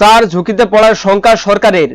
চার ঝুঁকিতে পড়ার শঙ্কা সরকারের।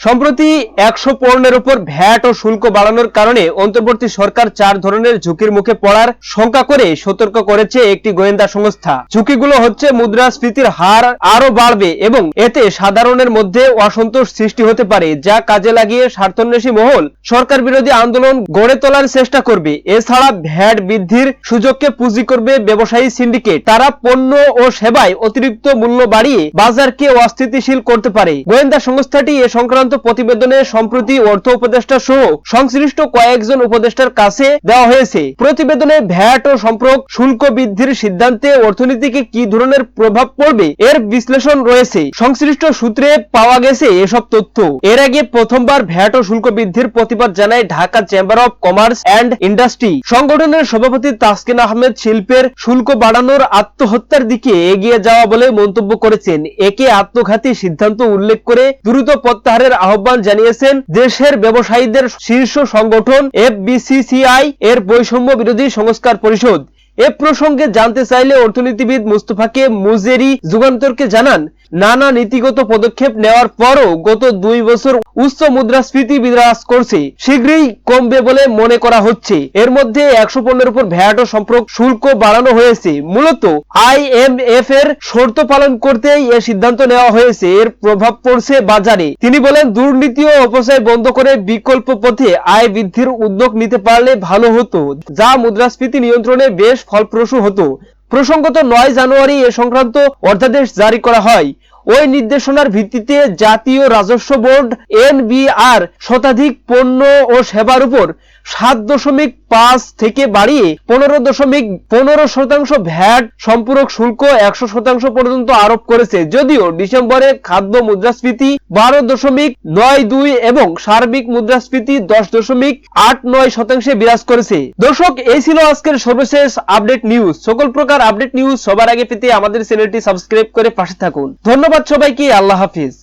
সম্প্রতি একশো পণ্যের উপর ভ্যাট ও শুল্ক বাড়ানোর কারণে অন্তর্বর্তী সরকার চার ধরনের ঝুঁকির মুখে পড়ার শঙ্কা করে সতর্ক করেছে একটি গোয়েন্দা সংস্থা। ঝুঁকিগুলো হচ্ছে মুদ্রাস্ফীতির হার আরও বাড়বে এবং এতে সাধারণের মধ্যে অসন্তোষ সৃষ্টি হতে পারে, যা কাজে লাগিয়ে স্বার্থন্বেষী মহল সরকার বিরোধী আন্দোলন গড়ে তোলার চেষ্টা করবে। এছাড়া ভ্যাট বৃদ্ধির সুযোগকে পুঁজি করবে ব্যবসায়ী সিন্ডিকেট। তারা পণ্য ও সেবায় অতিরিক্ত মূল্য বাড়িয়ে বাজারকে অস্থিতিশীল করতে পারে। গোয়েন্দা সংস্থাটি এ সংক্রান্ত প্রতিবেদনে সম্প্রতি অর্থ উপদেষ্টা সহ সংশ্লিষ্ট কয়েকজন উপদেষ্টার কাছে দেওয়া হয়েছে। প্রতিবেদনে ভ্যাট ও সম্পর্ক শুল্ক বৃদ্ধির সিদ্ধান্তে অর্থনীতিকে কি ধরনের প্রভাব পড়বে এর বিশ্লেষণ রয়েছে। সংশ্লিষ্ট সূত্রে পাওয়া গেছে এসব তথ্য। এর আগে প্রথমবার ভ্যাট ও শুল্ক বৃদ্ধির প্রতিবাদ জানায় Dhaka chamber of commerce and industry. সংগঠনের সভাপতি তাসকিন আহমেদ শিল্পের শুল্ক বাড়ানোর আত্মহত্যার দিকে এগিয়ে যাওয়া বলে মন্তব্য করেছেন। একে আত্মঘাতী সিদ্ধান্ত উল্লেখ করে দ্রুত প্রত্যাহারের আহ্বান জানিয়েছেন দেশের ব্যবসায়ীদের শীর্ষ সংগঠন এফবিসিসিআই এর বৈষম্য বিরোধী সংস্কার পরিষদ। এ প্রসঙ্গে জানতে চাইলে অর্থনীতিবিদ মুস্তফাকে মুজেরি যুগান্তরকে জানান। নানা নীতিগত পদক্ষেপ নেওয়ার পরও গত দুই বছর উচ্চ মুদ্রাস্ফীতি বিরাজ করছে। শীঘ্রই কমবে বলে মনে করা হচ্ছে। এর মধ্যে একশো পণ্যের উপর ভ্যাট সম্পর্ক শুল্ক বাড়ানো হয়েছে। মূলত আইএমএফ এর শর্ত পালন করতেই এ সিদ্ধান্ত নেওয়া হয়েছে। এর প্রভাব পড়ছে বাজারে। তিনি বলেন, দুর্নীতি ও অপচয় বন্ধ করে বিকল্প পথে আয় বৃদ্ধির উদ্যোগ নিতে পারলে ভালো হতো, যা মুদ্রাস্ফীতি নিয়ন্ত্রণে বেশ ফলপ্রসূ হতো। প্রসঙ্গত নয় জানুয়ারি এ সংক্রান্ত অধ্যাদেশ জারি করা হয়। ওই নির্দেশনার ভিত্তিতে জাতীয় রাজস্ব বোর্ড এনবিআর শতাধিক পণ্য ও সেবার উপর সাত দশমিক পাঁচ থেকে বাড়িয়ে পনেরো দশমিক পনেরো শতাংশ ভ্যাট সম্পূরক শুল্ক একশো শতাংশ পর্যন্ত আরোপ করেছে। যদিও ডিসেম্বরে খাদ্য মুদ্রাস্ফীতি বারো দশমিক নয় দুই এবং সার্বিক মুদ্রাস্ফীতি দশ দশমিক আট নয় শতাংশে বিরাজ করেছে। দর্শক, এই ছিল আজকের সর্বশেষ আপডেট নিউজ। সকল প্রকার আপডেট নিউজ সবার আগে পেতে আমাদের চ্যানেলটি সাবস্ক্রাইব করে পাশে থাকুন। ধন্যবাদ সবাইকে, আল্লাহ হাফিজ।